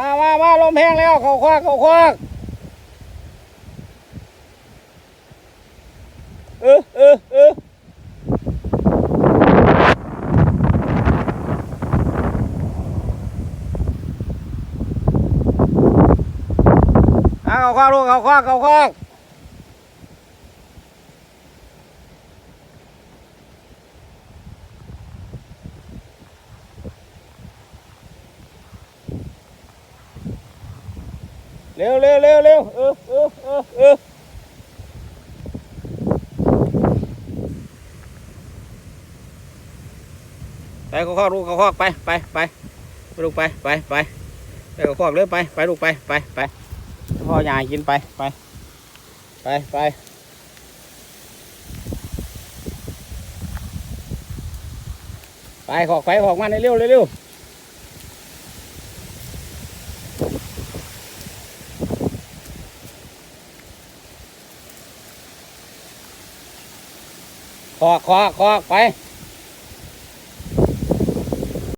มามามาลมแห้งแล้ว เขาควักเขาควักเออเออเออเอาเขาควักลูกเขาควักเขาควัก เร็วเร็วเร็วเร็วเออเออเออเออไปเขาควักลูกเขาควักไปไปไปไปลูกไปไปไปไปเขาควักเลยไปไปลูกไปไปไปพ่อยายกินไปไปไปไปไปขอกไปขอกมันเร็วเร็ว เร็วขอกขอกขอกไป